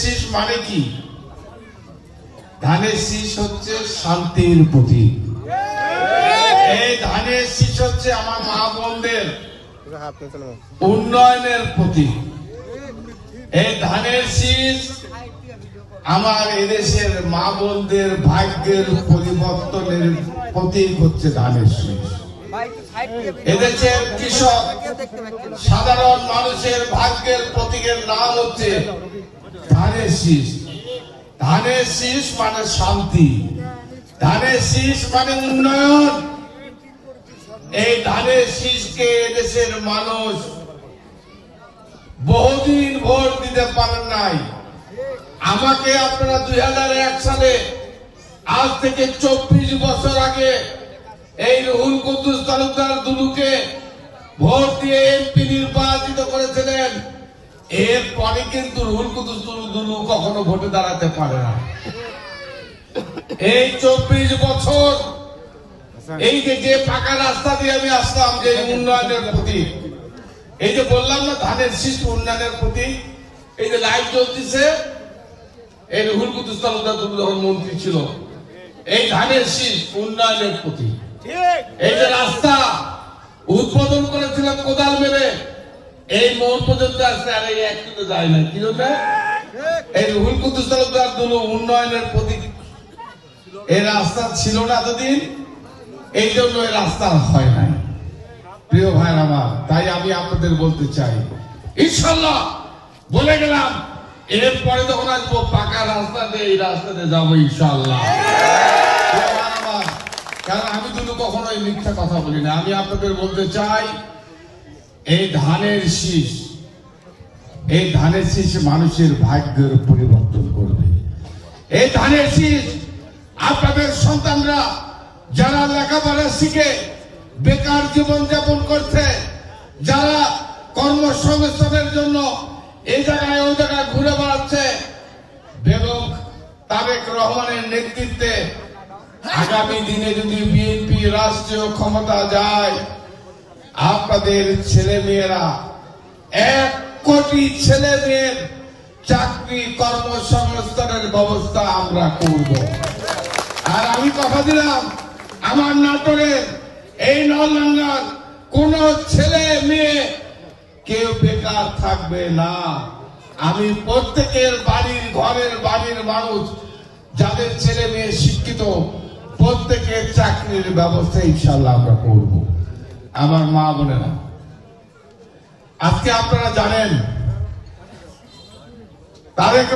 শীষ মানে কি? ধানের শীষ হচ্ছে শান্তির প্রতীক। এই ধানের শীষ হচ্ছে আমার মা বোনদের উন্নয়নের প্রতীক। এই ধানের শীষ আমার এদেশের মা বোনদের ভাগ্যের পরিবর্তনের প্রতীক হচ্ছে ধানের শীষ। এদেশের কৃষক, সাধারণ মানুষের ভাগ্যের প্রতীকের নাম হচ্ছে ধানের শীষ। ধানের শীষ মানে শান্তি। ধানের শীষ মানে উন্নয়ন। এই ধানের শীষকে দেশের মানুষ বহুদিন ভোট দিতে পারেন নাই। আমাকে আপনারা দুই হাজার এক সালে, আজ থেকে চব্বিশ বছর আগে এই রুহুল কুদ্দুস তালুকদার দুলুকে ভোট দিয়ে এমপি নির্বাচিত এরপরে কিন্তু রুহুল কুদ্দুস দুলু কখনো ভোটে দাঁড়াতে পারে না। এই চব্বিশ বছর এই যে যে পাকা রাস্তা দিয়ে আমি আসলাম যে উন্নয়নের প্রতি এই যে বললাম না ধানের শীষ উন্নয়নের প্রতি এই যে লাইট জ্বলতেছে এই রুহুল দুলু যখন মন্ত্রী ছিল এই ধানের শীষ উন্নয়নের প্রতি। এই যে রাস্তা উদ্বোধন করেছিলাম কোদাল মেরে এই মোড় পর্যন্ত আসছে আর এই এক কিন্তু যায় না কি জন্য এই রুহুল কুদ্দুস তালুকদার দুলু উন্নয়নের প্রতীক এই রাস্তা ছিল না এতদিন এই জন্য এই রাস্তা হয় নাই। প্রিয় ভাই আমার তাই আমি আপনাদের বলতে চাই ইনশাল্লাহ বলে গেলাম এরপরে যখন আসব পাকা রাস্তাতে এই রাস্তাতে যাব ইনশাল্লাহ। কারণ আমি কিন্তু কখনোই মিথ্যা কথা বলি না। আমি আপনাদের বলতে চাই এই ধানের শীষ, এই ধানের শীষ মানুষের ভাগ্যের পরিবর্তন করবে। এই ধানের শীষ আপনাদের সন্তানরা যারা লেখাপড়া শিখে বেকার জীবন যাপন করছে, যারা কর্মসংস্থানের জন্য এই জায়গায় ওই জায়গায় ঘুরে বেড়াচ্ছে, বেগম তারেক রহমানের নেতৃত্বে আগামী দিনে যদি বিএনপি রাষ্ট্রীয় ক্ষমতা যায় আপনাদের ছেলে মেয়েরা এক কোটি ছেলে মেয়ের চাকরি কর্মসংস্থানের ব্যবস্থা আমরা করব। আর আমি কথা দিলাম, আমার নাটোরের এই নলঙ্গার কোন ছেলে মেয়ে কেউ বেকার থাকবে না। আমি প্রত্যেকের বাড়ির, ঘরের বাড়ির মানুষ, যাদের ছেলে মেয়ে শিক্ষিত, প্রত্যেকের চাকরির ব্যবস্থা ইনশাল্লাহ আমরা করব। আমার মা বোনেরা আজকে আপনারা জানেন তারেক